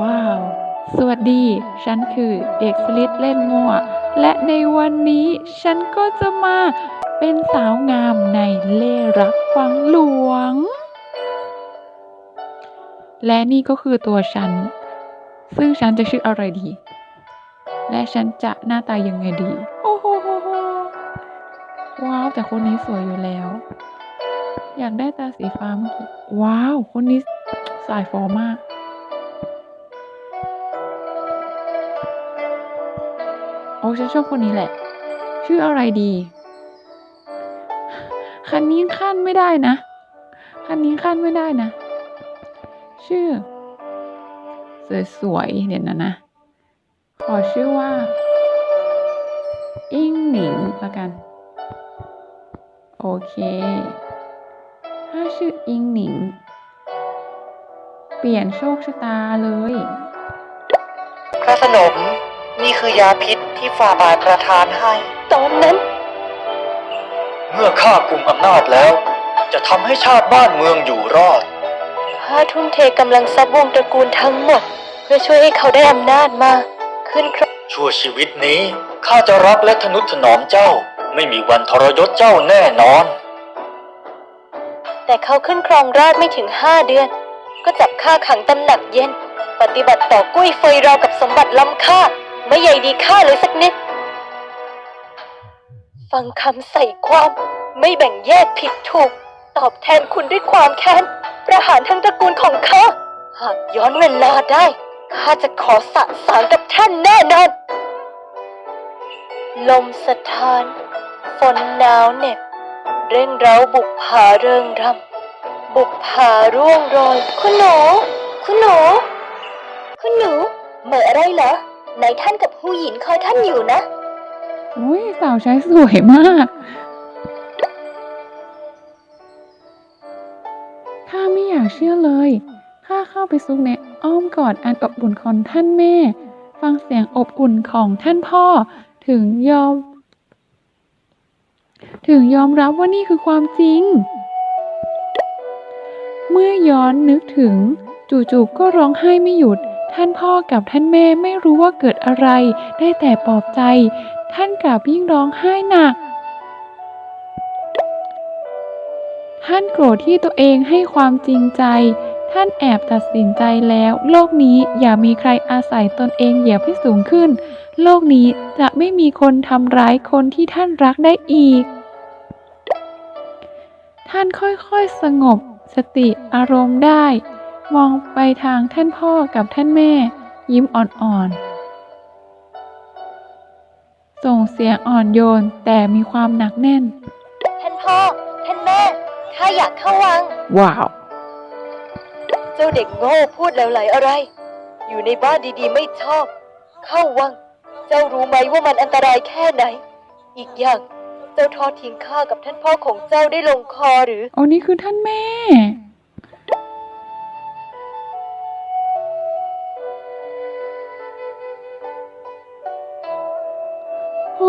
ว้าว สวัสดี ฉันคือเด็กสลิดเล่นมั่ว และในวันนี้ฉันก็จะมาเป็นสาวงามในเล่รักวังหลวง และนี่ก็คือตัวฉัน ซึ่งฉันจะชื่ออะไรดี และฉันจะหน้าตายังไงดี โอ้โหโหโหว้าว แต่คนนี้สวยอยู่แล้ว อยากได้ตาสีฟ้าเมื่อกี้ ว้าว คนนี้สายฟอมาก ฉันชอบคนนี้แหละ ชื่ออะไรดี คันนี้ขั้นไม่ได้นะ คันนี้ขั้นไม่ได้นะ ชื่อ สวยๆ เดี๋ยวนะนะ ขอชื่อว่า อิงหนิงละกัน โอเค ถ้าชื่ออิงหนิง เปลี่ยนโชคชะตาเลย พระสนม นี่คือยาพิษที่ฝ่าบาทประทานให้ ตอนนั้น เมื่อข้ากลุ่มอำนาจแล้ว จะทำให้ชาติบ้านเมืองอยู่รอด ข้าทุ่มเทกำลังทรัพย์วงตระกูลทั้งหมด เพื่อช่วยให้เขาได้อำนาจมา ขึ้นครองชั่วชีวิตนี้ข้าจะรักและทนุถนอมเจ้า ไม่มีวันทรยศเจ้าแน่นอน แต่เขาขึ้นครองราชย์ไม่ถึงห้าเดือน ก็จับข้าขังตำหนักเย็น ปฏิบัติต่อกุ้ยเฟยราวกับสมบัติล้ำค่า ไม่ใยดีค่าเลยสักนิด ฟังคำใส่ความไม่แบ่งแยกผิดถูก ตอบแทนคุณด้วยความแค้น ประหารทั้งตระกูลของข้า หากย้อนเวลาได้ ข้าจะขอสะสางกับท่านแน่นอน ลมสถานฝนหนาวเหน็บ เร่งเร้าบุกผาเริงรำบุกผาร่วงโรย คุณหนู คุณหนู คุณหนู เหม่ออะไรเหรอ ไหนท่านกับผู้หญิงคอยท่านอยู่นะ อุ้ยสาวใช้สวยมาก ข้าไม่อยากเชื่อเลย ข้าเข้าไปซุกในอ้อมกอดอันอบอุ่นของท่านแม่ ฟังเสียงอบอุ่นของท่านพ่อ ถึงยอม ถึงยอมรับว่านี่คือความจริง เมื่อย้อนนึกถึง จู่ๆก็ร้องไห้ไม่หยุด ท่านพ่อกับท่านแม่ไม่รู้ว่าเกิดอะไร ได้แต่ปลอบใจ ท่านกลับยิ่งร้องไห้หนัก ท่านโกรธที่ตัวเองให้ความจริงใจ ท่านแอบตัดสินใจแล้ว โลกนี้อย่ามีใครอาศัยตนเองเหยียบให้สูงขึ้น โลกนี้จะไม่มีคนทำร้ายคนที่ท่านรักได้อีก ท่านค่อยๆสงบสติอารมณ์ได้ มองไปทางท่านพ่อกับท่านแม่ ยิ้มอ่อนๆ ส่งเสียงอ่อนโยนแต่มีความหนักแน่น ท่านพ่อ ท่านแม่ ข้าอยากเข้าวัง ว้าว เจ้าเด็กโง่พูดแล้วไหลอะไร อยู่ในบ้านดีๆไม่ชอบ เข้าวัง เจ้ารู้ไหมว่ามันอันตรายแค่ไหน อีกอย่าง เจ้าทอดทิ้งข้ากับท่านพ่อของเจ้าได้ลงคอหรืออ๋อนี่คือท่านแม่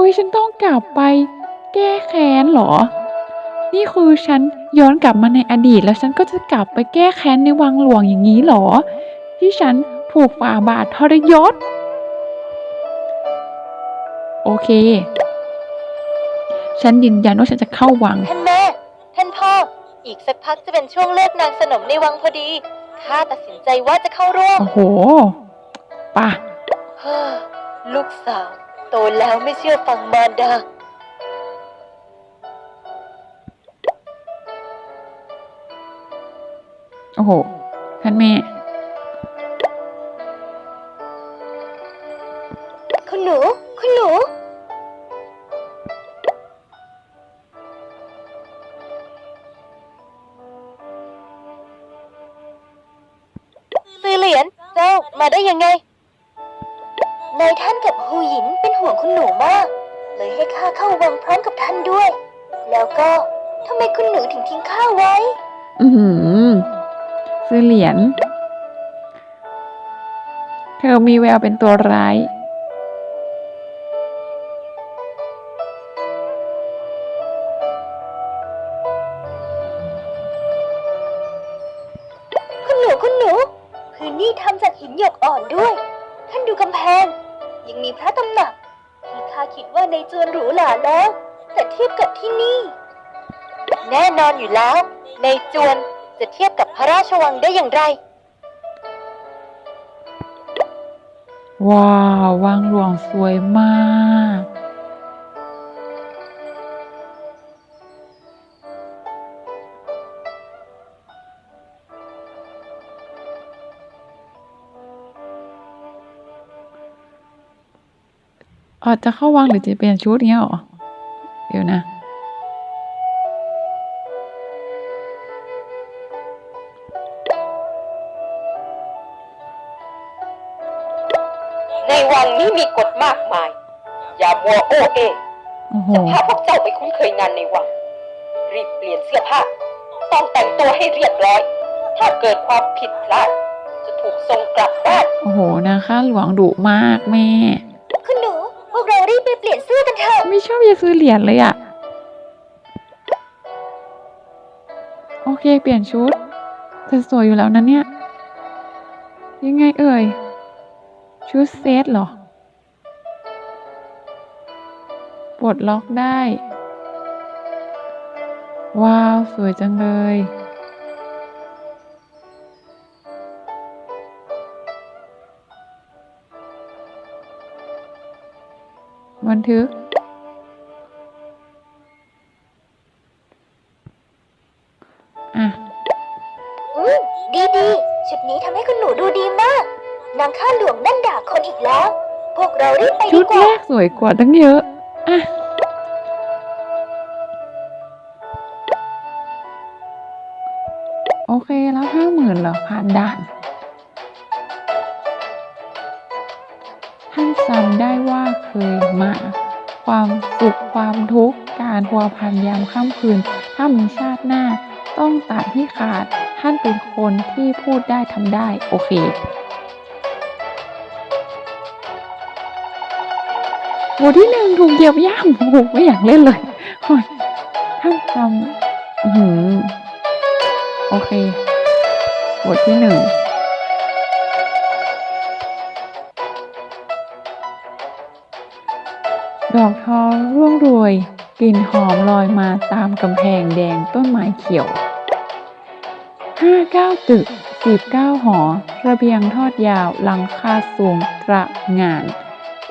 ยฉันต้องกลับไป แก้แค้นเหรอ นี่คือฉันย้อนกลับมาในอดีต แล้วฉันก็จะกลับไปแก้แค้นในวังหลวงอย่างนี้เหรอ ที่ฉันผูกฝ่าบาททรยศ โอเค ฉันยืนยันว่าฉันจะเข้าวัง ท่านแม่ ท่านพ่อ อีกสักพักจะเป็นช่วงเลิกนางสนมในวังพอดี ข้าตัดสินใจว่าจะเข้าร่วม โอ้โหป่ะ เฮ้อลูกสาว โตแล้วไม่เชื่อฟังมารดา โอ้โห ท่านแม่ คุณหนู คุณหนู ซื้อเหรียญเจ้ามาได้ยังไง นายท่านกับหูหยินเป็นห่วงคุณหนูมาก เลยให้ข้าเข้าวังพร้อมกับท่านด้วย แล้วก็ทำไมคุณหนูถึงทิ้งข้าไว้ อืมซื้อเหรียญ เธอมีแววเป็นตัวร้าย ทียบกับที่นี่ แน่นอนอยู่แล้ว ในจวนจะเทียบกับพระราชวังได้อย่างไร ว้าววังหลวงสวยมาก อ๋อจะเข้าวังหรือจะเปลี่ยนชุดเนี้ยเหรอ เดี๋ยวนะในวังนี้มีกฎมากมาย อย่ามัวโอเอโอ้โหจะพาพวกเจ้าไปคุ้นเคยงานในวัง รีบเปลี่ยนเสื้อผ้า ต้องแต่งตัวให้เรียบร้อย ถ้าเกิดความผิดพลาด จะถูกส่งกลับบ้าน โอ้โห นะข้าหลวงดุมากแม่ บไปเปลี่ยนเสื้อกันเถอะ ไม่ชอบจะซื้อเหรียญเลยอะโอเค เปลี่ยนชุดแต่สวยอยู่แล้วนะเนี่ย ยังไงเอ่ย ชุดเซตเหรอปลดล็อกได้ ว้าว สวยจังเลย ทึก อะ อืมดีดีๆชุดนี้ทำให้คุณหนูดูดีมาก นางข้าหลวงนั่นด่าคนอีกแล้ว พวกเรารีบไปชุดีดกแรว่า กสวยกว่าตั้งเยอะ อะ โอเคแล้วห้าหมื่นเหรอผ่านด่าน เคยมา ความสุขความทุกข์การพัวพันยามค่ำคืน ถ้ามีชาติหน้า ต้องตัดที่ขาดท่านเป็นคนที่พูดได้ทำได้ โอเคบทที่หนึ่งถูกเหยียบย่ำโอ้โหไม่อยากเล่นเลยท่านจำอื้อหือโอเค บทที่หนึ่ง กลิ่นหอมลอยมาตามกำแพงแดงต้นไม้เขียวห้าเก้าตึกสิบเก้าหอ ระเบียงทอดยาวหลังคาสูงตระงาน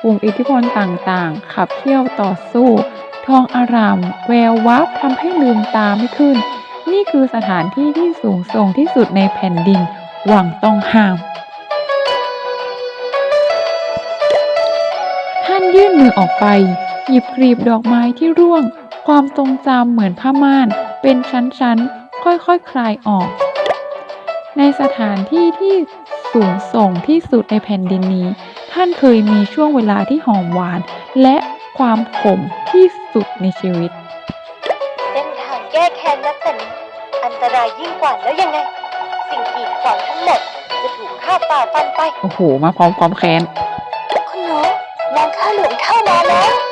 กลุ่มอิทธิพลต่างๆ ขับเคี่ยวต่อสู้ ทองอาราม แวววับทำให้ลืมตาไม่ขึ้น นี่คือสถานที่ที่สูงส่งที่สุดในแผ่นดิน หวังต้องห้าม ท่านยื่นมือออกไป หยิบกลีบดอกไม้ที่ร่วง ความทรงจำเหมือนผ้าม่าน เป็นชั้นๆ ค่อยๆคคลายออก ในสถานที่ที่สูงส่งที่สุดในแผ่นดินนี้ ท่านเคยมีช่วงเวลาที่หอมหวาน และความขมที่สุดในชีวิต เส้นทางแก้แค้นนักแต่นี้อันตรายยิ่งกว่าแล้วยังไง สิ่งกีดขวางทั้งหมด จะถูกฆ่าป่าฟันไป โอ้โห มาพร้อมความแค้น คุณหนูนางข้าหลวงเข้ามาแล้ว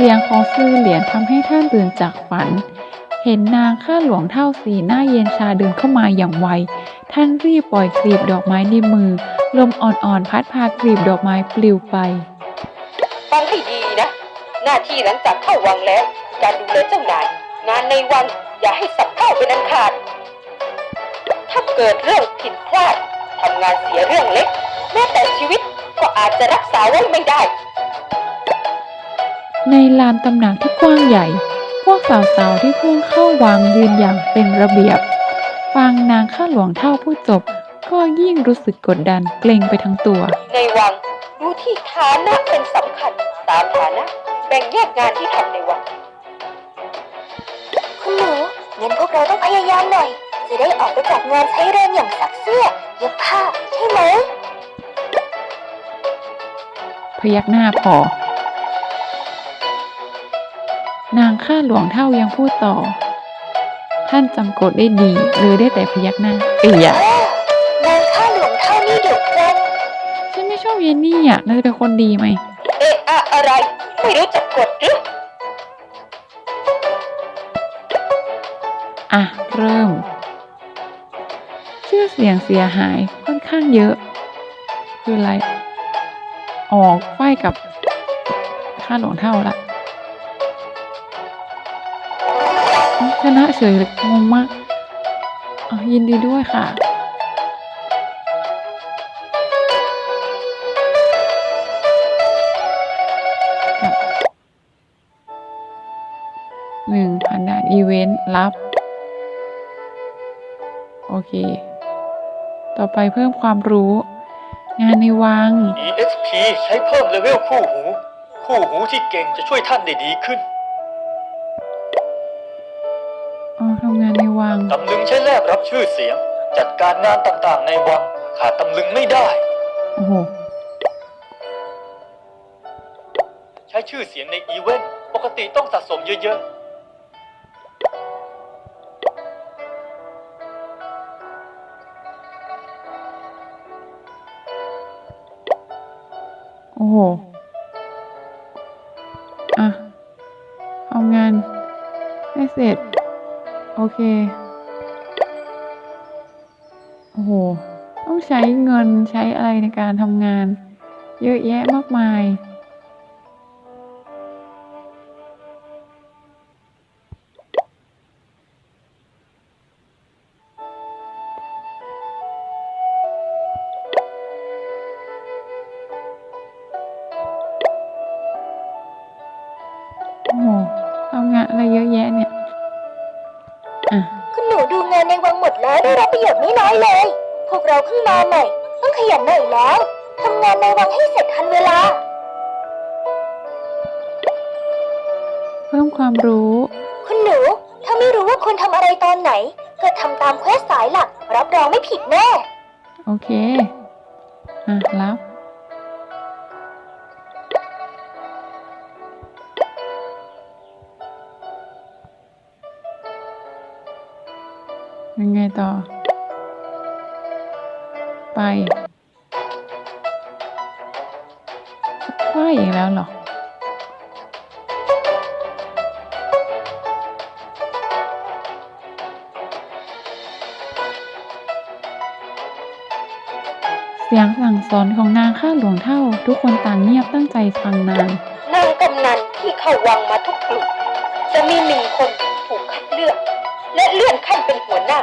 เสียงของซื่อเหรียญทำให้ท่านตื่นจากฝัน เห็นนางข้าหลวงเท่าสีหน้าเย็นชาเดินเข้ามาอย่างไว ท่านรีบปล่อยกลีบดอกไม้ในมือ ลมอ่อนๆพัดพากลีบดอกไม้ปลิวไป ฟังให้ดีนะ หน้าที่หลังจากเข้าวังแล้ว การดูแลเจ้านาย งานในวังอย่าให้สับเข้าเป็นอันขาด ถ้าเกิดเรื่องผิดพลาดทำงานเสียเรื่องเล็กแม้แต่ชีวิตก็อาจจะรักษาไว้ไม่ได้ ในลานตำหนักที่กว้างใหญ่ พวกสาวๆที่เพิ่งเข้าวังยืนอย่างเป็นระเบียบ ฟังนางข้าหลวงเท่าพูดจบ ก็ยิ่งรู้สึกกดดันเกรงไปทั้งตัว ในวังดูที่ฐานะเป็นสำคัญตามฐานะ แบ่งแยกงานที่ทำในวังคุณหนูงั้นพวกเราต้องพยายามหน่อย จะได้ออกไปจัดงานใช้แรงอย่างซักเสื้อเย็บผ้าใช่ไหมพยักหน้าพอ นางข้าหลวงเท่ายังพูดต่อ ท่านจำกฎได้ดีเลยได้แต่พยักหน้าเอียนางข้าหลวงเท่านี่ดุจังฉันไม่ชอบเยนนี่อะน่าจะเป็นคนดีไหม เอะอะอะไร ไม่รู้จักกฎหรืออะ เริ่ม ชื่อเสียงเสียหายค่อนข้างเยอะ คืออะไร ออกไฟกับข้าหลวงเท่าละ ชนะเฉยเลยงงมากอยินดีด้วยค่ะ หนึ่งผ่านด่านอีเวนต์รับ โอเค ต่อไปเพิ่มความรู้ งานในวัง EXP ใช้เพิ่มเลเวลคู่หู คู่หูที่เก่งจะช่วยท่านได้ดีขึ้น วัง ตำลึงใช้แลกรับชื่อเสียง จัดการงานต่างๆ ในวังขาดตำลึงไม่ได้ โอ้โห ใช้ชื่อเสียงในอีเวนต์ปกติต้องสะสมเยอะโอ้โห อะ เอางานให้เสร็จ โอเค โอ้โห ต้องใช้เงินใช้อะไรในการทำงาน เยอะแยะมากมาย เราเพิ่งมาใหม่ต้องขยันหน่อยแล้วทำงานในวังให้เสร็จทันเวลา เพิ่มความรู้ คุณหนู ถ้าไม่รู้ว่าควรทำอะไรตอนไหน ก็ทำตามเควสสายหลัก รับรองไม่ผิดแน่ โอเค อะรับ ยังไงต่อ ไปว่าอีกแล้วเหรอเสียงสั่งสอนของนางข้าหลวงเท่า ทุกคนต่างเงียบตั้งใจฟังนาง นางกำนันที่เข้าวังมาทุกกลุ่มจะมีหนึ่งคนถูกคัดเลือก และเลื่อนขั้นเป็นหัวหน้า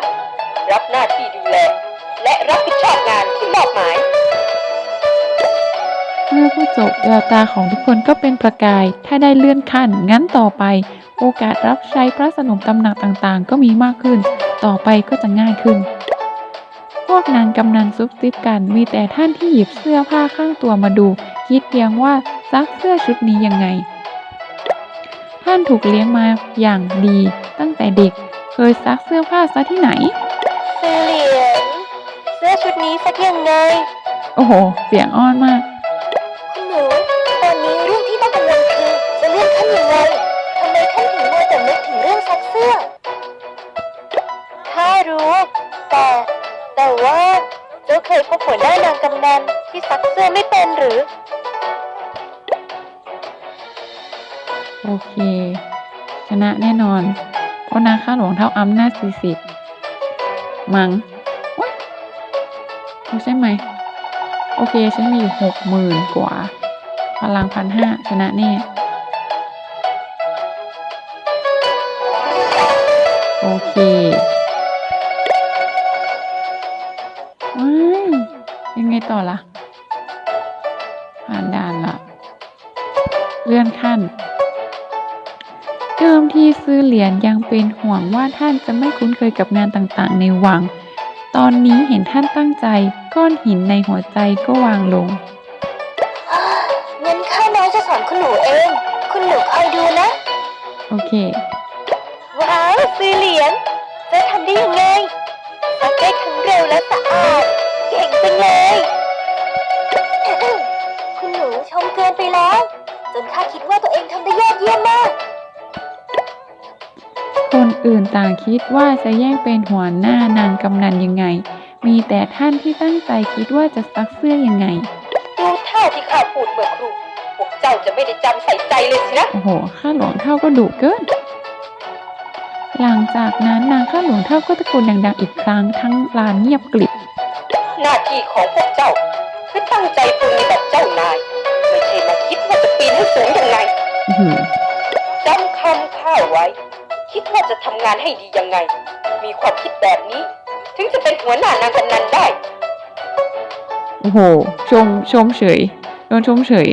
รับหน้าที่ดูแล และรับผิดชอบงานที่มอบหมาย เมื่อพูดจบแววตาของทุกคนก็เป็นประกาย ถ้าได้เลื่อนขั้น งั้นต่อไป โอกาสรับใช้พระสนมตำหนักต่างๆ ก็มีมากขึ้น ต่อไปก็จะง่ายขึ้น พวกนางกำนันซุบซิบกัน มีแต่ท่านที่หยิบเสื้อผ้าข้างตัวมาดู คิดเพียงว่าซักเสื้อชุดนี้ยังไง ท่านถูกเลี้ยงมาอย่างดี ตั้งแต่เด็ก เคยซักเสื้อผ้าซะที่ไหนซื้อเหรียญเสื้อชุด นี้สักยังไง โอ้โห เสียงอ้อนมาก คุณหนู ตอนนี้เรื่องที่ต้องกังวลคือจะเลื่อนขั้นยังไงทำไมท่านถึงมัวแต่นึกถึงเรื่องซักเสื้อถ้ารู้ แต่ แต่ว่าเจ้าเคยพบหัวหน้านางกำนันที่ซักเสื้อไม่เป็นหรือ โอเค ชนะแน่นอนเพราะนางข้าหลวงเท่าอำนาจสี่สิบมังโอ๊ยเอา ใช่ไหม โอเค ฉันมีอยู่หกหมื่นกว่า พลังพันห้าชนะแน่โอเคว้ายยังไงต่อล่ะ ผ่านด่านละเลื่อนขั้นเดิมที่ซื้อเหรียญยังเป็นห่วงว่าท่านจะไม่คุ้นเคยกับงานต่างๆในวัง ตอนนี้เห็นท่านตั้งใจ ก้อนหินในหัวใจก็วางลง งั้นข้าน้อยจะสอนคุณหนูเอง คุณหนูคอยดูนะ โอเค ว้าวซื้อเหรียญจะทำได้ยังไงซักได้ทั้งเร็วและสะอาด เก่งจังเลย คุณหนูชมเกินไปแล้ว จนข้าคิดว่าตัวเองทำได้ยอดเยี่ยมมาก คนอื่นต่างคิดว่าจะแย่งเป็นหัวหน้านางกำนันยังไง มีแต่ท่านที่ตั้งใจคิดว่าจะซักเสื้อยังไง ดูท่าที่ข้าพูดเมื่อครู่พวกเจ้าจะไม่ได้จำใส่ใจเลยสินะ โอ้โห ข้าหลวงเท่าก็ดุเกิน หลังจากนั้นนางข้าหลวงเท่าก็ตะโกนดังๆอีกครั้งทั้งลานเงียบกลิบ หน้าที่ของพวกเจ้า คือตั้งใจฝึกในแบบเจ้านาย ไม่ใช่มาคิดว่าจะปีนให้สูงยังไงอื้อหือจำคำข้าไว้ คิดว่าจะทำงานให้ดียังไง มีความคิดแบบนี้ ถึงจะเป็นหัวหน้านางกำนันได้ โอ้โห ชม ชมเฉย โดนชมเฉย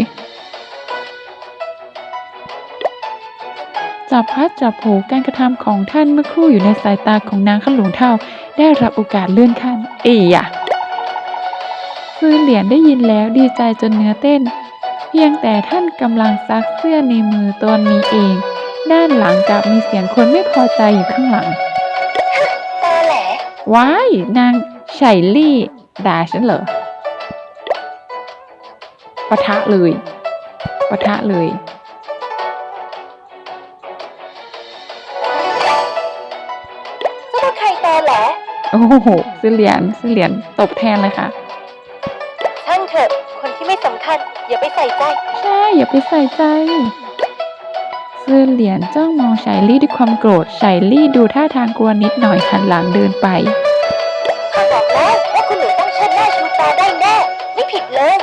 จับพัดจับผูการกระทำของท่านเมื่อครู่อยู่ในสายตาของนางข้าหลวงเท่า ได้รับโอกาสเลื่อนขั้น เอียะซื้อเหรียญได้ยินแล้วดีใจจนเนื้อเต้น เพียงแต่ท่านกำลังซักเสื้อในมือตัวนี้เอง ด้านหลังกลับมีเสียงคนไม่พอใจอยู่ข้างหลัง ตอแหลว้าย นางไฉลี่ด่าฉันเหรอปะทะเลยปะทะเลย เจ้าว่าใครตอแหลโอ้โหซื้อเหรียญซื้อเหรียญตบแทนเลยค่ะ ช่างเถอะ คนที่ไม่สำคัญ อย่าไปใส่ใจ ใช่ อย่าไปใส่ใจ ซื้อเหรียญจ้องมองไฉลี่ด้วยความโกรธไฉลี่ดูท่าทางกลัวนิดหน่อยหันหลังเดินไป ข้าบอกแล้วว่าคุณหนูต้องเชิดหน้าชูตาได้แน่ ไม่ผิดเลย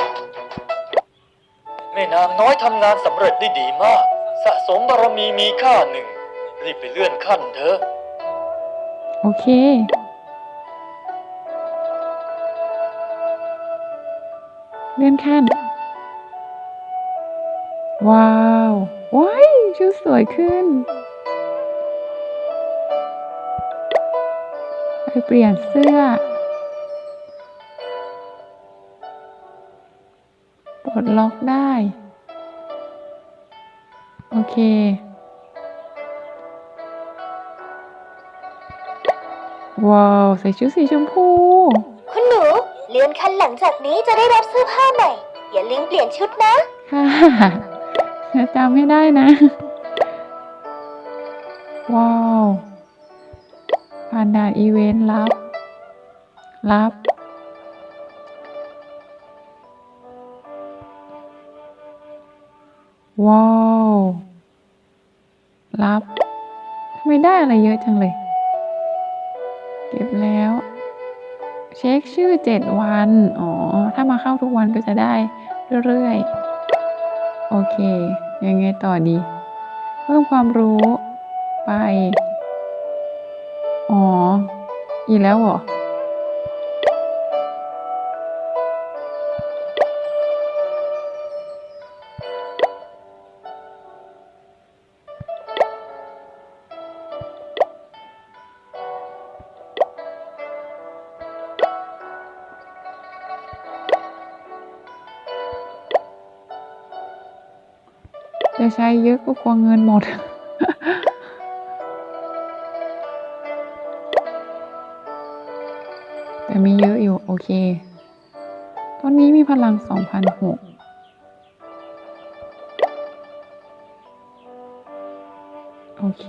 แม่นางน้อยทำงานสำเร็จได้ดีมาก สะสมบารมีมีค่าหนึ่ง รีบไปเลื่อนขั้นเถอะ โอเค เลื่อนขั้น ว้าว ว้าย ชุดสวยขึ้น ไปเปลี่ยนเสื้อปลดล็อกได้ โอเค ว้าว ใส่ชุดสีชมพู คุณหนู เลื่อนขั้นหลังจากนี้จะได้รับเสื้อผ้าใหม่ อย่าลืมเปลี่ยนชุดนะ ค่ะจะจำไม่ได้นะ ว้าวผ่านด่านอีเวนต์รับ รับ ว้าว รับไม่ได้อะไรเยอะจังเลย เก็บแล้ว เช็คชื่อเจ็ดวัน อ๋อ ถ้ามาเข้าทุกวันก็จะได้เรื่อยๆ โอเค ยังไงต่อดี เพิ่มความรู้ ไป อ๋อ อีกแล้วเหรอ จะใช้เยอะก็กลัวเงินหมด อเค ตอนนี้มีพลังสองพันหกโอเค